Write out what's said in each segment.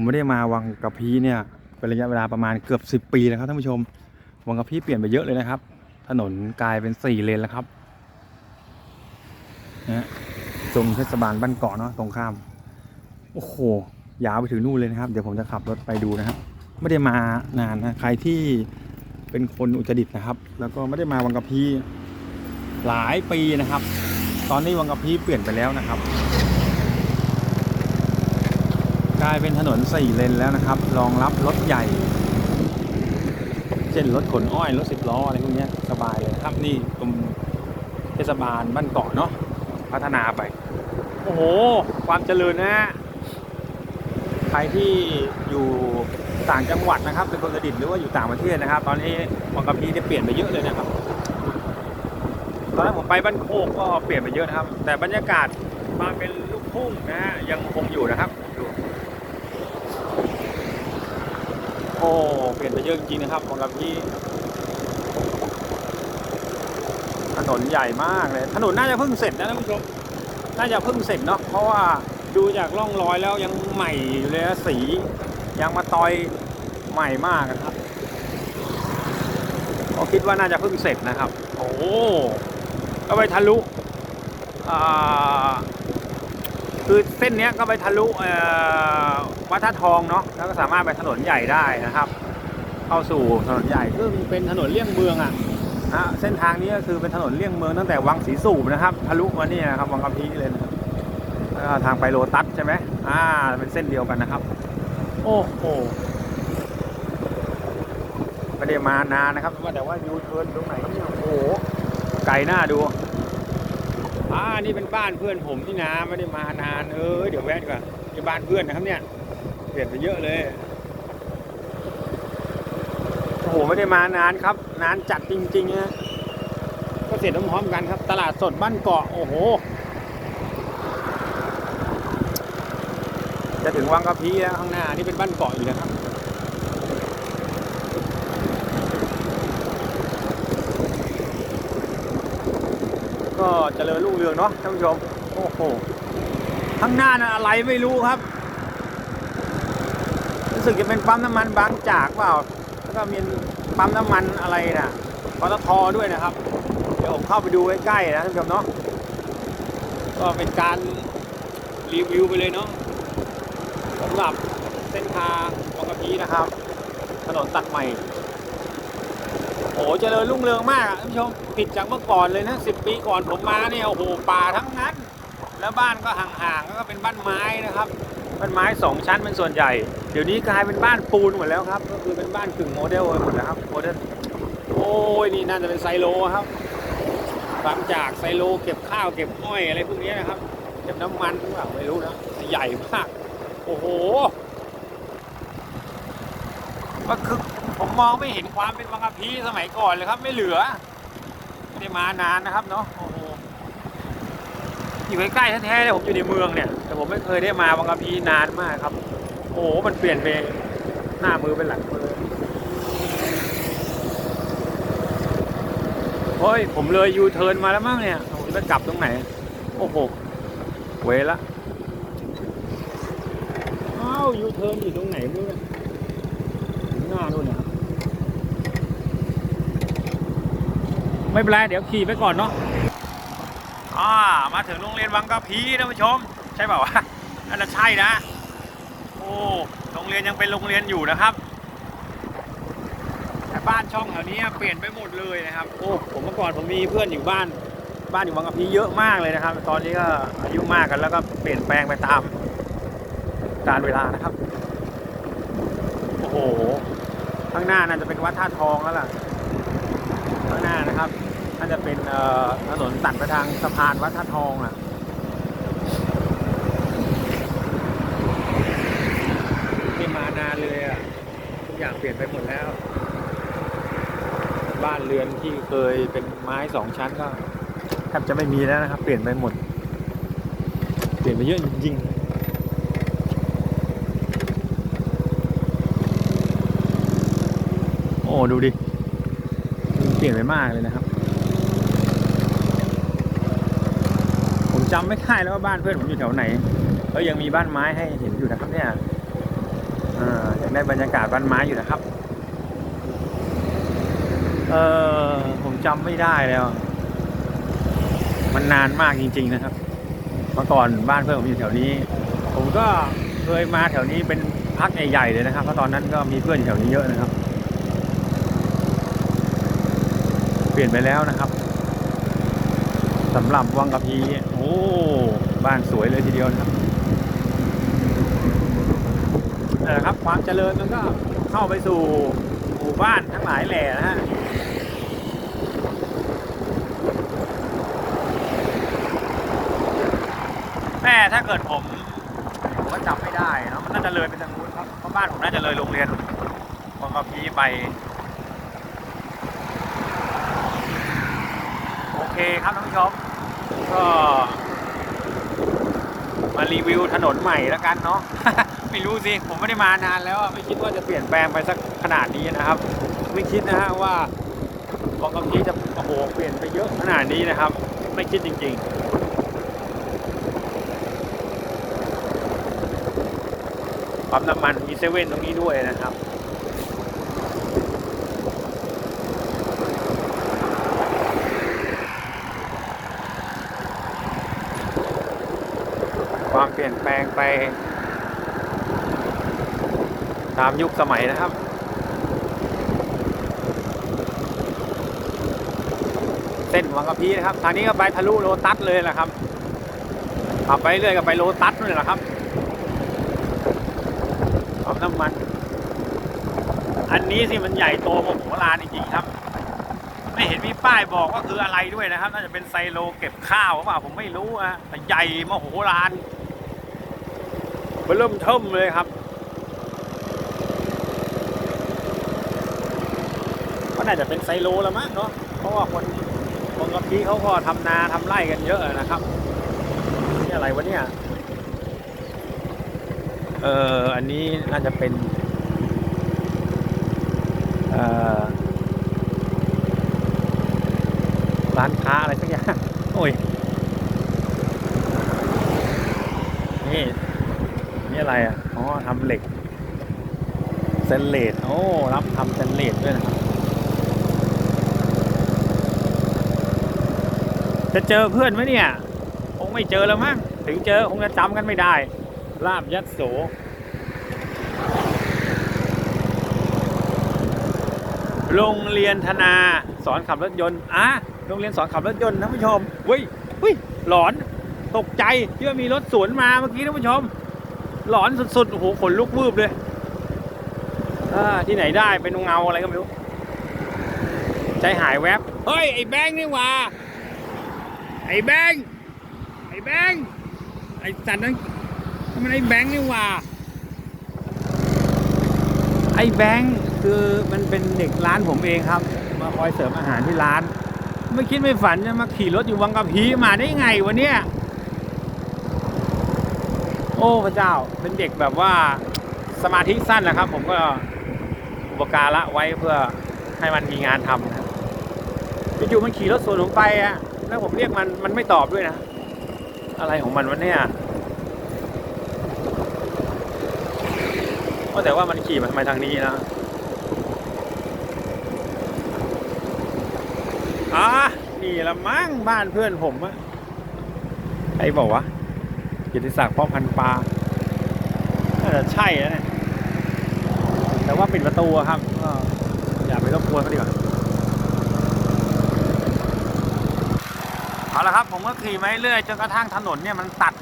ผมไม่ได้มาวังกะพีเนี่ยเป็นระยะเวลาประมาณเกือบ 10 ปีแล้วครับท่านผู้ชม วังกะพีเปลี่ยนไปเยอะเลยนะครับ ถนนกลายเป็นสี่เลนแล้วครับนะฮะตรงเทศบาลบ้านเกาะเนาะตรงข้าม โอ้โห ยาวไปถึงนู่นเลยนะครับ เดี๋ยวผมจะขับรถไปดูนะครับ ไม่ได้มานานนะใครที่เป็นคนอุตรดิตถ์นะครับ แล้วก็ไม่ได้มาวังกะพีหลายปีนะครับ ตอนนี้วังกะพีเปลี่ยนไปแล้วนะครับ กลายเป็นถนนสี่เลนแล้วนะครับ รองรับรถใหญ่ เช่นรถขนอ้อยรถสิบล้ออะไรพวกนี้สบายเลยครับนี่ตรงเทศบาลบ้านเกาะเนาะพัฒนาไป โอ้โห ความเจริญนะฮะใครที่อยู่ต่างจังหวัดนะครับ เป็นคนกระดิษหรือว่าอยู่ต่างประเทศนะครับ ตอนนี้วังกะพีเนี่ยเปลี่ยนไปเยอะเลยนะครับ ตอนนั้นผมไปบ้านโคกก็เปลี่ยนไปเยอะนะครับ แต่บรรยากาศมาเป็นลูกทุ่งนะฮะยังคงอยู่นะครับยู่ โอ้เปลี่ยนไปเยอะจริงนะครับวังกะพีถนนใหญ่มากเลย ถนนน่าจะเพิ่งเสร็จนะท่านผู้ชมน่าจะเพิ่งเสร็จเนาะเพราะว่าดูจากร่องรอยแล้วยังใหม่อยู่เลยสียังมาตอยใหม่มากนะครับก็คิดว่าน่าจะเพิ่งเสร็จนะครับ โอ้ก็ไปทะลุอ่า คือเส้นเนี้ยก็ไปทะลุเอ่อวัดท่าทองเนาะแล้วก็สามารถไปถนนใหญ่ได้นะครับ เข้าสู่ถนนใหญ่ซึ่งเป็นถนนเลี่ยงเมืองอะนะเส้นทางนี้ก็คือเป็นถนนเลี่ยงเมืองตั้งแต่วังศรีสูบนะครับทะลุมาเนี่ยนะครับวังกะพีเลยนะครับแล้วก็ทางไปโลตัสใช่ไหมอ่าเป็นเส้นเดียวกันนะครับ โอ้โหไม่ได้มานานนะครับ ว่าแต่ว่ายูเทิร์นตรงไหนครับเนี่ยโอ้โหไกลหน้าดู อ่านี่เป็นบ้านเพื่อนผมที่นาไม่ได้มานานเออเดี๋ยวแวะดีกว่าที่บ้านเพื่อนนะครับเนี่ยเปลี่ยนไปเยอะเลยโอ้โหไม่ได้มานานครับ นานจัดจริงๆนะก็เสร็จพร้อมๆกันครับ ตลาดสดบ้านเกาะโอ้โห จะถึงวังกะพีแล้วข้างหน้านี่เป็นบ้านเกาะอยู่นะครับ ก็ เจริญรุ่งเรืองเนาะท่านผู้ชมโอ้โหข้างหน้าน่ะอะไรไม่รู้ครับรู้สึกจะเป็นปั๊มน้ำมันบางจากเปล่า แล้วก็มีปั๊มน้ำมันอะไรนะปตทด้วยนะครับ เดี๋ยวผมเข้าไปดูใกล้ๆนะท่านผู้ชมเนาะก็เป็นการรีวิวไปเลยเนาะสำหรับเส้นทางบางกะพีนะครับ ถนนตัดใหม่ เจริญรุ่งเรืองมากท่านผู้ชมผิดจากเมื่อก่อนเลยนะสิปีก่อนผมมาเนี่ยโอ้โหป่าทั้งนั้น แล้วบ้านก็ห่างๆแล้วก็เป็นบ้านไม้นะครับบ้านไม้สองชั้นเป็นส่วนใหญ่ เดี๋ยวนี้กลายเป็นบ้านปูนหมดแล้วครับ ก็คือเป็นบ้านกึ่งโมเดลหมดแล้วครับโมเดลโอ้ยนี่น่าจะเป็นไซโลครับบางจากไซโลเก็บข้าวเก็บอ้อยอะไรพวกนี้นะครับ เก็บน้ำมันหรือเปล่าไม่รู้นะใหญ่มาก โอ้โห ก็คือผมมองไม่เห็นความเป็นวังกะพีสมัยก่อนเลยครับไม่เหลือไม่ได้มานานนะครับเนาะโอ้โหอยู่ใกล้ๆแท้ๆเลยผมอยู่ในเมืองเนี่ย แต่ผมไม่เคยได้มาวังกะพีนานมากครับ โอ้โหมันเปลี่ยนไปหน้ามือเป็นหลังมือเฮ้ยผมเลยยูเทิร์นมาแล้วมั้งเนี่ยผมจะกลับตรงไหน โอ้โหเวละอ้าวยูเทิร์นอยู่ตรงไหนมึง น้านู่นเนี่ยไม่เป็นไรเดี๋ยวขี่ไปก่อนเนาะอ่ามาถึงโรงเรียนวังกะพีท่านผู้ชม ใช่เปล่าวะน่าจะใช่นะ โอ้โรงเรียนยังเป็นโรงเรียนอยู่นะครับแต่บ้านช่องแถวนี้เปลี่ยนไปหมดเลยนะครับ โอ้ผมเมื่อก่อนผมมีเพื่อนอยู่บ้าน บ้านอยู่วังกะพีเยอะมากเลยนะครับ ตอนนี้ก็อายุมากกันแล้วก็เปลี่ยนแปลงไปตามกาลเวลานะครับ โอ้โห ข้างหน้าน่าจะเป็นวัดท่าทองแล้วล่ะ ข้างหน้านะครับน่าจะเป็นถนนตัดไปทางสะพานวัดท่าทองอะไม่มานานเลยอะทุกอย่างเปลี่ยนไปหมดแล้ว บ้านเรือนที่เคยเป็นไม้สองชั้นก็แทบจะไม่มีแล้วนะครับ เปลี่ยนไปหมด เปลี่ยนไปเยอะจริงๆ โอ้ดูดิเปลี่ยนไปมากเลยนะครับ ผมจำไม่ได้แล้วว่าบ้านเพื่อนผมอยู่แถวไหนแล้วยังมีบ้านไม้ให้เห็นอยู่นะครับเนี่ยได้บรรยากาศบ้านไม้อยู่นะครับ เออผมจำไม่ได้แล้ว มันนานมากจริง ๆนะครับเมื่อก่อนบ้านเพื่อนผมอยู่แถวนี้ ผมก็เคยมาแถวนี้เป็นพักใหญ่ๆเลยนะครับเพราะตอนนั้นก็มีเพื่อนแถวนี้เยอะนะครับ เป ลี่ยนไปแล้วนะครับสำหรับวังกะพีโอ้บ้านสวยเลยทีเดียวนะครับนั่ครับความเจริญมันก็เข้าไปสู่หมู่บ้านทั้งหลายแหล่นะฮะแม่ถ้าเกิดผมผมก็จำไม่ได้นะมันน่าจะเลยไปทางนู้นครับเพราะบ้านผมน่าจะเลยโรงเรียนวังกะพีไป โอ เคครับท่านผู้ชมก็มารีวิวถนนใหม่แล้วกันเนาะไม่รู้สิผมไม่ได้มานานแล้วไม่คิดว่าจะเปลี่ยนแปลงไปสักขนาดนี้นะครับ ไม่คิดนะฮะว่าวังกะพีจะโอ้โหเปลี่ยนไปเยอะขนาดนี้นะครับ ไม่คิดจริง ๆปั๊มน้ำมันมีเซเว่นตรงนี้ด้วยนะครับ ความเป ลี่ยนแปลงไป ตามยุคสมัยนะครับ เส้นวังกะพีนะครับ ทางนี้ก็ไปทะลุโลตัสเลยแหละครับขับไปเรื่อยก็ไปโลตัสนี่แหละครับปั๊มน้ำมัน อันนี้สิมันใหญ่โตมโหฬารจริงๆครับ ไม่เห็นมีป้ายบอกว่าคืออะไรด้วยนะครับ น่าจะเป็นไซโลเก็บข้าวหรือเปล่าผมไม่รู้อะแต่ใหญ่มโหฬาร เริ่มเทิมเลยครับ ก็น่าจะเป็นไซโลแล้วมั้งเนาะเพราะว่าคนบางกะพีเขาก็ทำนาทำไร่กันเยอะนะครับนี่อะไรวะเนี่ยเอออันนี้น่าจะเป็นร้านค้าอะไรสักอย่างโอ้ยนี่ อะไรอะอ๋อทำเหล็กเซนเลตโอ้รับทำเซนเลตด้วยนะครับ จะเจอเพื่อนไหมเนี่ยคงไม่เจอแล้วมั้งถึงเจอคงจะจำกันไม่ได้ลาบยัดโสโรงเรียนธนาสอนขับรถยนต์อะโรงเรียนสอนขับรถยนต์ท่านผู้ชมเฮ้ยเฮ้ยหลอนตกใจที่ว่ามีรถสวนมาเมื่อกี้ท่านผู้ชม หลอนสุดๆโอ้โหขนลุกวืบเลยที่ไหนได้เป็นเงาอะไรก็ไม่รู้ ใจหายแวบ เฮ้ย ไอ้แบงค์นี่ว่า ไอ้แบงค์ไอ้แบงค์ไอ้สัตว์นั้นมันไอ้แบงค์นี่ว่า ไอ้แบงค์คือมันเป็นเด็กร้านผมเองครับ มาคอยเสริมอาหารที่ร้าน ไม่คิดไม่ฝันจะมาขี่รถอยู่วังกะพีมาได้ไงวะเนี่ย โอ้พระเจ้าเป็นเด็กแบบว่าสมาธิสั้นนะครับ ผมก็อุปการะไว้เพื่อให้มันมีงานทำนะอยู่ๆมันขี่รถสวนผมไปอะแล้วผมเรียกมันมันไม่ตอบด้วยนะ อะไรของมันวะเนี่ยก็แต่ว่ามันขี่มาทำไมทางนี้นะอะนี่ละมั้งบ้านเพื่อนผมอะใครบอกวะ กียรติศักดิ์ป้อมพันปลาน่าจะใช่นะเนี่ยแต่ว่าปิดประตูอะครับก็อย่าไปรบกวนเขาดีกว่าเอาละครับผมก็ขี่มาเรื่อยจนกระทั่งถนนเนี่ยมันตัด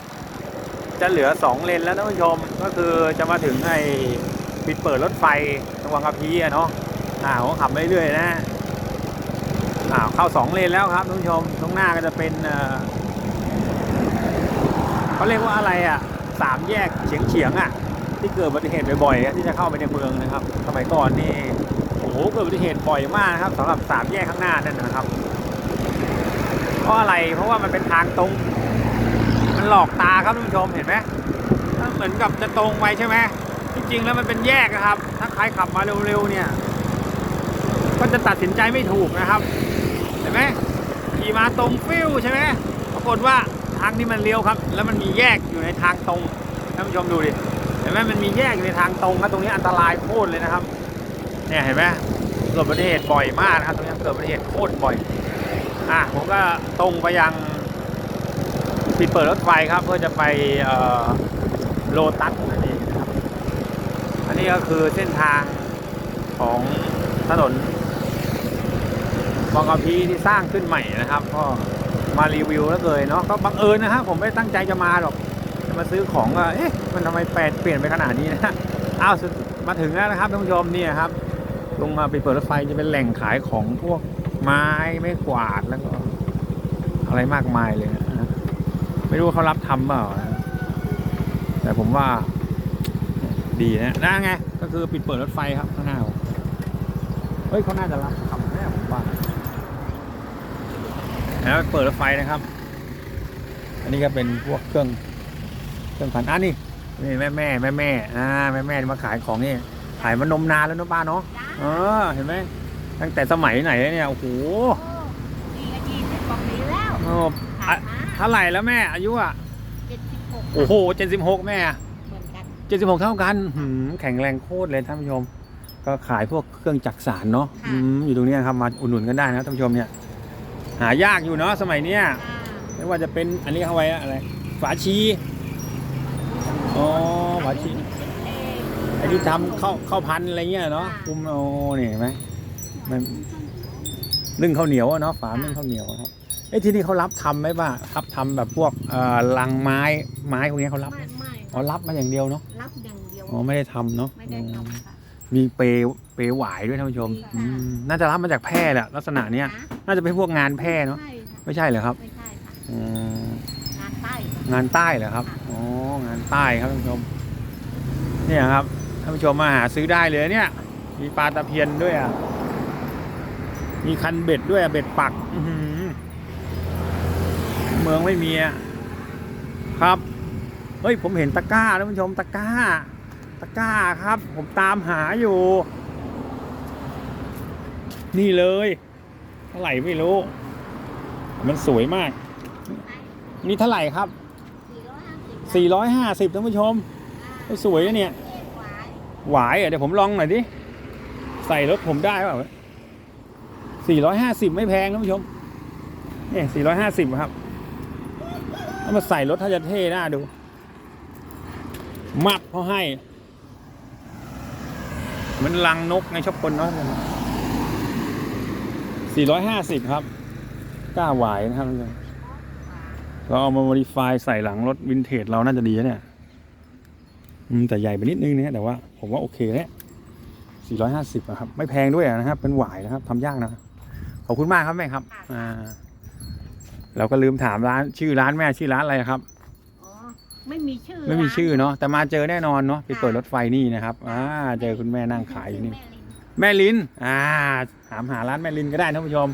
จะเหลือสองเลนแล้วท่านผู้ชมก็คือจะมาถึงไอ้ปิดเปิดรถไฟตรงวังกะพีอะเนาะอ่าผมก็ขับไปเรื่อยๆนะอ่าเข้าสองเลนแล้วครับท่านผู้ชมตรงหน้าก็จะเป็น เขาเรียกว่าอะไรอะสามแยกเฉียงเฉียงๆอะ ที่เกิดอุบัติเหตุบ่อยๆที่จะเข้าไปในเมืองนะครับ สมัยก่อนนี่โอ้โหเกิดอุบัติเหตุบ่อยมากนะครับสำหรับสามแยกข้างหน้านั่นนะครับเพราะอะไรเพราะว่ามันเป็นทางตรง มันหลอกตาครับท่านผู้ชมเห็นไหมเหมือนกับจะตรงไปใช่ไหมที่จริงแล้วมันเป็นแยกอะครับ ถ้าใครขับมาเร็วๆเนี่ย ก็จะตัดสินใจไม่ถูกนะครับเห็นไหมขี่มาตรงฟิวใช่ไหมปรากฏว่าางนี้มันเลี้ยวครับ แล้วมันมีแยกอยู่ในทางตรงท่านผู้ชมดูดิเห็นไหมมันมีแยกอยู่ในทางตรงครับตรงนี้อันตรายโคตรเลยนะครับ เนี่ยเห็นไหมเกิดอุบัติเหตุบ่อยมากนะครับตรงนี้เกิดอุบัติเหตุโคตรบ่อยอะผมก็ตรงไปยังปิดเปิดรถไฟครับ เพื่อจะไปโลตัสนั่นเองนะครับอันนี้ก็คือเส้นทางของถนนบางกะพีที่สร้างขึ้นใหม่นะครับก็ มารีวิวแล้วเลยเนาะก็บังเอิญนะฮะผมไม่ตั้งใจจะมาหรอกจะมาซื้อของก็เอ๊ะมันทำไมแปลเปลี่ยนไปขนาดนี้นะอ้าวมาถึงแล้วนะครับท่านผู้ชมเนี่ยครับลงมาไปเปิดรถไฟจะเป็นแหล่งขายของพวกไม้ไม่กวาดแล้วก็ อะไรมากมายเลยนะไม่รู้ว่าเขารับทำเปล่านะแต่ผมว่า ดีนะนั่นไง ก็คือปิดเปิดรถไฟครับข้างหน้าเฮ้ยเขาน่าจะรับทำแน่ผมว่า แล้วเปิดรถไฟนะครับ อันนี้ก็เป็นพวกเครื่องเครื่องพันอะนี่นี่แม่แม่แม่แม่อ่าแม่แม่มาขายของนี่ขายมานมนานแล้วเนอะป้าเนาะจ้าเออเห็นไหมตั้งแต่สมัยไหนเนี่ยโอ้โหโอ้ดีก็ดีสิบกว่าปีแล้วโอ้ขาอะดมาเท่าไหร่แล้วแม่อายุอะเจ็ดสิบหกโอ้โหเจ็ดสิบหกแม่เหมือนกันเจ็ดสิบหกเท่ากันหืมแข็งแรงโคตรเลยท่านผู้ชม ก็ขายพวกเครื่องจักสานเนาะอืมอยู่ตรงเนี้ยครับมาอุดหนุนกันได้นะครับท่านผู้ชมเนี่ย หายากอยู่เนาะสมัยเนี้ยอ่าไม่ว่าจะเป็นอันนี้เข้าไว้อะไร ฝาชีอ๋อฝาชีเองไอ้ที่ทำข้าวข้าวพันธุ์อะไรเงี้ยเนาะคุมโอ้นี่เห็นไหมมันนึ่งข้าวเหนียวอะเนาะฝานึ่งข้าวเหนียวครับเอ้ที่นี่เขารับทำไหมป่ะรับทำแบบพวกเอ่อลังไม้ไม้พวกนี้เขารับไหมไม่ไม่อ๋อรับมาอย่างเดียวเนาะรับอย่างเดียวอ๋อไม่ได้ทำเนาะไม่ได้ทำค่ะ มีเปรเปรหวายด้วยท่านผู้ชมมีค่ะอืมน่าจะรับมาจากแพร่แหละลักษณะเนี้ยนะน่าจะเป็นพวกงานแพร่เนาะใช่ค่ะไม่ใช่เหรอครับไม่ใช่ค่ะอืมงานใต้งานใต้เหรอครับอ๋องานใต้ครับท่านผู้ชม เนี่ยครับท่านผู้ชมมาหาซื้อได้เลยเนี่ย มีปลาตะเพียนด้วยอะมีคันเบ็ดด้วยอะเบ็ดปักอื้อหือเมืองไม่มีอะครับเฮ้ยผมเห็นตะกร้าท่านผู้ชมตะกร้า ตะกร้าครับ ผมตามหาอยู่ นี่เลยเท่าไหร่ไม่รู้ มันสวยมาก นี่เท่าไหร่ครับสี่ร้อยห้าสิบ450ท่านผู้ชม สวยนะเนี่ย หวายเดี๋ยวผมลองหน่อยดิ ใส่รถผมได้เปล่าสี่ร้อยห้าสิบไม่แพงท่านผู้ชมนี่สี่ร้อยห้าสิบครับถ้ามาใส่รถถ้าจะเท่น่าดู มับเขาให้ เหมันลังนกในชอบคนเนาะสี่ร้อยห้าสิบครับกล้าหวายนะครับเราเอามา modify ใส่หลังรถวินเทจเราน่าจะดีเนี่ยแต่ใหญ่ไปนิดนึงนะแต่ว่า ผมว่าโอเคแล้ว450อะครับ ไม่แพงด้วยนะครับ เป็นหวายนะครับทำยากนะ ขอบคุณมากครับแม่ครับ อ่า เราก็ลืมถามร้านชื่อร้านแม่ชื่อร้านอะไรครับ ไม่มีชื่อไม่มีชื่อร้านเนาะแต่มาเจอแน่นอนเนาะไปเปิดรถไฟนี่นะครับอ่าเจอคุณแม่นั่งขายอยู่นี่แม่ลินแม่ลินอ่าถามหาร้านแม่ลินก็ได้ท่านผู้ชม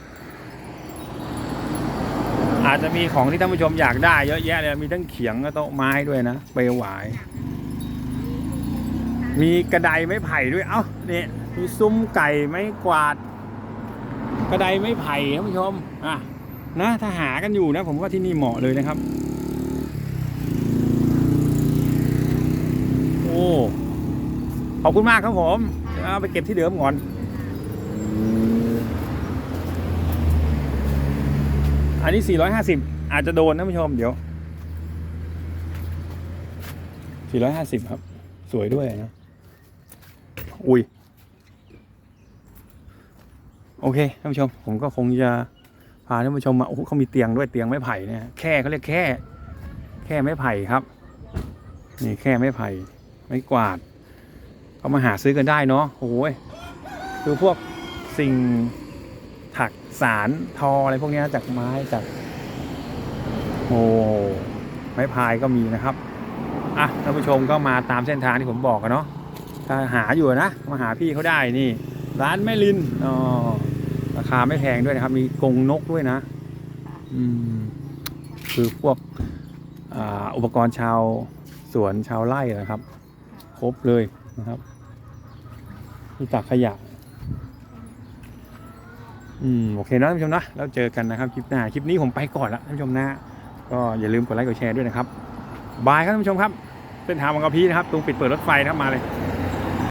อาจจะมีของที่ท่านผู้ชมอยากได้เยอะแยะเลยมีทั้งเขียงและโต๊ะไม้ด้วยนะเปลวหวาย มีกระไดไม้ไผ่ด้วยเอ้าเนี่ยมีซุ้มไก่ไม้กวาด กระไดไม้ไผ่ท่านผู้ชมอะนะถ้าหากันอยู่นะ ผมว่าที่นี่เหมาะเลยนะครับ โอ้ ขอบคุณมากครับผมเอาไปเก็บที่เดิมก่อนอันนี้ 450 อาจจะโดนนะผู้ชม เดี๋ยว 450 ครับ สวยด้วยนะ อุ้ย โอเคท่านผู้ชม ผมก็คงจะ พาท่านผู้ชมมา โอ้เขามีเตียงด้วยเตียงไม้ไผ่เนี่ย แค่เขาเรียกแค่ แค่ไม้ไผ่ครับ นี่แค่ไม้ไผ่ ไม้กวาด ก็มาหาซื้อกันได้เนาะโอ้ยคือพวกสิ่งถักสารทออะไรพวกนี้จากไม้จากโอ้ไม้พายก็มีนะครับอะท่านผู้ชมก็มาตามเส้นทางที่ผมบอกกันเนาะถ้าหาอยู่นะมาหาพี่เขาได้นี่ ร้านแม่ลินอ๋อราคาไม่แพงด้วยนะครับ มีกรงนกด้วยนะ อืมคือพวกออุปกรณ์ชาวสวนชาวไร่นะครับ ครบเลยนะครับ มีตักขยะ อืมโอเคนะท่านผู้ชมนะ แล้วเจอกันนะครับคลิปหน้า คลิปนี้ผมไปก่อนละท่านผู้ชมนะ ก็อย่าลืมกดไลค์กดแชร์ด้วยนะครับ บายครับท่านผู้ชมครับ เส้นทางบางกะพีนะครับ ตรงปิดเปิดรถไฟนะครับมาเลย